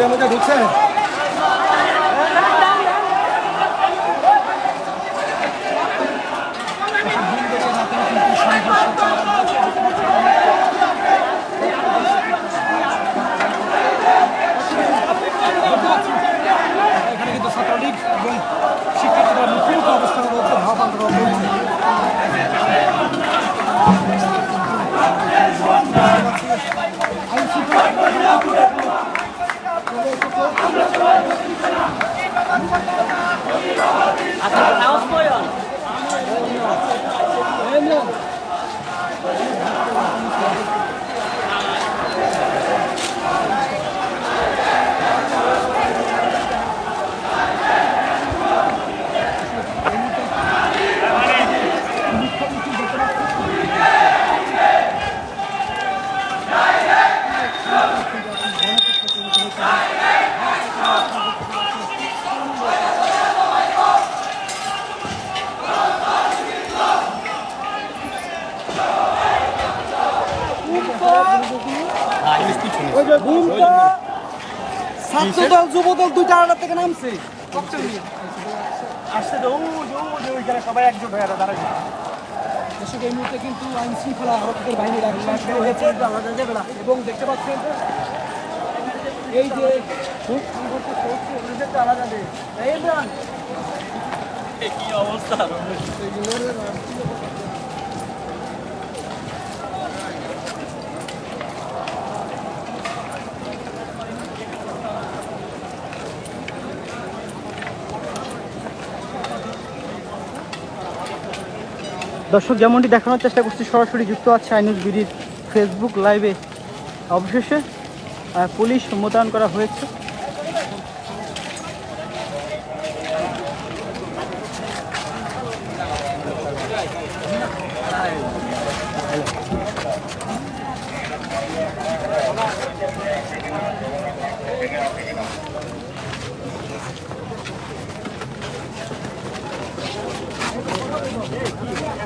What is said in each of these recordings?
এটার মধ্যে ঢুকছে এখানে কিন্তু ছাত্রলীগ এবং শিক্ষার্থীরা মুখোমুখি অবস্থান 頭 ছাত্রদল যুবদল দুইটা আলাদা থেকে নামছে আসছে সবাই একজোট হয়ে এই মুহূর্তে কিন্তু আইন শৃঙ্খলা রক্ষকের বাহিনীর হয়েছে এবং দেখতে পাচ্ছেন এই যে সংঘর্ষ চলছে দর্শক, যেমনটি দেখানোর চেষ্টা করছি, সরাসরি যুক্ত আছে আইনুজ বিডির ফেসবুক লাইভে অবশেষে পুলিশ মোতায়েন করা হয়েছে পিছনে আপনারা সামনে ছাত্রলীগ এবং মানে পুরো হাসপাতালে চলে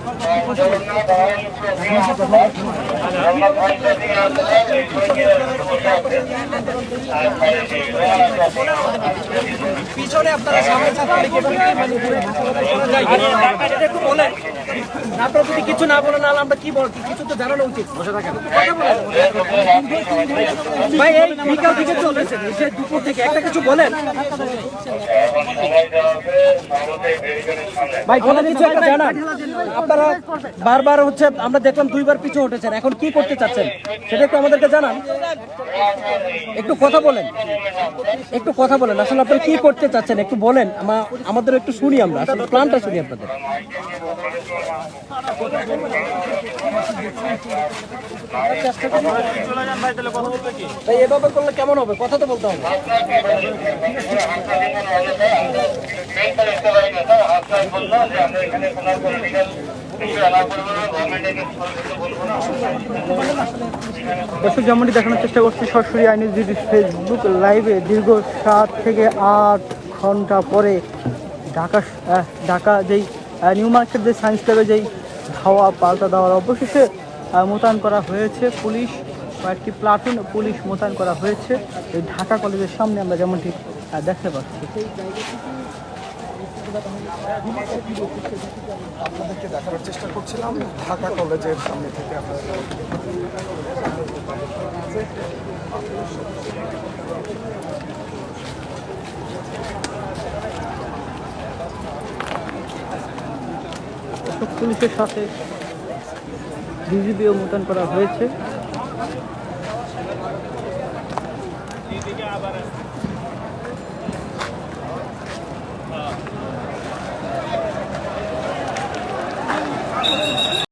এটা একটু বলেন। আপনারা যদি কিছু না বলেন আমরা কি বল কিছু তো জানানো উচিত। বসে থাকেন। ভাই, এই বিকাল থেকে চলেছে। দুপুর থেকে একটা কিছু বলেন। ভাই বলেন কিছু একটা জানান আপনারা বারবার হচ্ছে আমরা দেখলাম দুইবার পিছু উঠেছেন এখন কি করতে চাচ্ছেন? সেটা একটু আমাদেরকে জানান। একটু কথা বলেন। একটু কথা বলেন। আসলে আপনারা কি করতে চাচ্ছেন? একটু বলেন। আমাদের একটু শুনি আমরা। আসলে প্ল্যানটা শুনি আপনাদের। এভাবে করলে কেমন হবে? কথা তো বলতে হবে। দর্শক, যেমনটি দেখানোর চেষ্টা করছি, সরাসরি বিডির ফেসবুক লাইভে দীর্ঘ সাত থেকে আট ঘণ্টা পরে ঢাকা ঢাকা যেই নিউ মার্কেট যে সায়েন্স ল্যাবে যেই ধাওয়া, পাল্টা দেওয়ার অবশেষে মোতায়েন করা হয়েছে পুলিশ, কয়েকটি প্লাটুন পুলিশ মোতায়েন করা হয়েছে। এই ঢাকা কলেজের সামনে আমরা যেমনটি দেখতে পাচ্ছি। আপনাদেরকে দেখানোর চেষ্টা করছিলাম ঢাকা কলেজের সামনে থেকে পুলিশের সাথে বিজিবিও মোতায়েন করা হয়েছে। 啊。